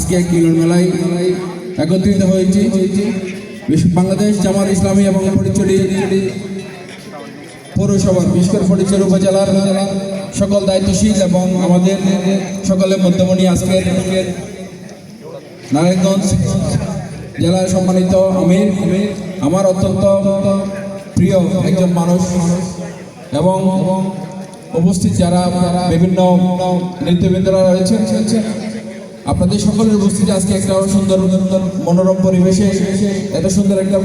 আজকে এক মিলন মেলায় একত্রিত হয়েছি। বাংলাদেশ জামাত ইসলামী এবং ফটিকছড়ি পৌরসভার করে ফটিকছড়ি উপজেলার সকল দায়িত্বশীল এবং আমাদের সকলের মধ্যমণি আজকের নারায়ণগঞ্জ জেলার সম্মানিত আমির। আমার অত্যন্ত প্রিয় একজন মানুষ এবং উপস্থিত যারা বিভিন্ন নৃত্যবৃন্দরা রয়েছেন। আপনাদের সকলের উপস্থিতি আজকে একটা সুন্দর মনোরম পরিবেশে এত সুন্দর একটা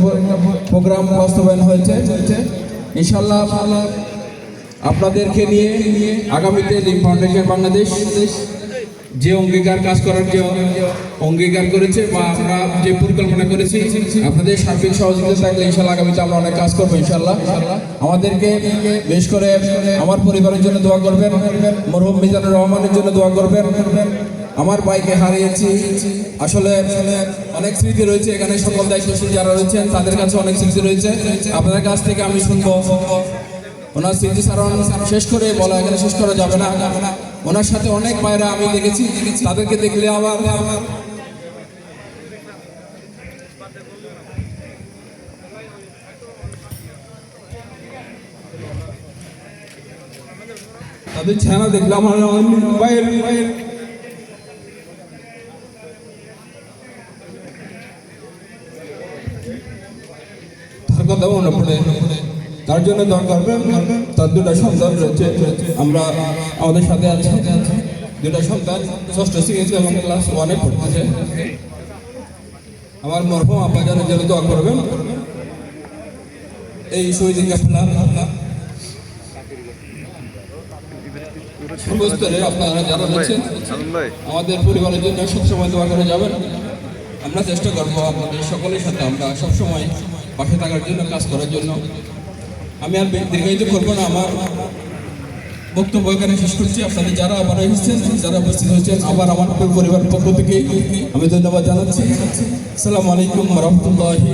প্রোগ্রাম বাস্তবায়ন হয়েছে। ইনশাল্লাহ আপনাদেরকে নিয়ে আগামীতে ফাউন্ডেশন বাংলাদেশ যে অঙ্গীকার কাজ করার যে অঙ্গীকার করেছে বা আমরা যে পরিকল্পনা করেছি, আপনাদের সার্বিক সহযোগিতা থাকলে ইনশাল্লাহ আগামীতে আমরা অনেক কাজ করব ইনশাল্লাহ আমাদেরকে বেশ করে আমার পরিবারের জন্য দোয়া করবেন, মরহুম মিজানুর রহমানের জন্য দোয়া করবেন। আমার বাইকে হারিয়েছি। আসলে অনেক স্মৃতি রয়েছে, এখানে সকল দায়িত্বশীল যারা রয়েছেন, তাদের কাছে অনেক স্মৃতি রয়েছে। আপনাদের কাছ থেকে আমি শুনব। ওনার স্মৃতি স্মৃতিচারণ শেষ করে, বলা এখানে শেষ করা যাবে না। ওনার সাথে অনেক মায়েরা আমি দেখেছি, তাদেরকে দেখলে আবার তাদের ছানা দেখলাম আমার মায়ের মনে পড়ে। তার জন্য দরকার তার দুটা সন্তান রয়েছে। আমরা আমাদের সাথে আছে। দুটা সন্তান, ষষ্ঠ শ্রেণীতে এবং ক্লাস ওয়ানে পড়তেছে। আমার মরহুম আব্বাজানের জন্য দোয়া করবেন। এই শহীদ কাফলা সর্বস্তরে আপনারা যারা রয়েছেন, আমাদের পরিবারের জন্য সবসময় দোয়া করে যাবেন। আমরা চেষ্টা করব আমাদের সকলের সাথে, আমরা সবসময় পাশে থাকার জন্য, কাজ করার জন্য। আমি আর দীর্ঘায়িত করব না, আমার বক্তব্য এখানে শেষ করছি। আপনাদের যারা আবার এসেছেন, যারা উপস্থিত হয়েছেন, আবার আমার পরিবার পক্ষ থেকে আমি ধন্যবাদ জানাচ্ছি। আসসালামু আলাইকুম রহমতুল্লাহি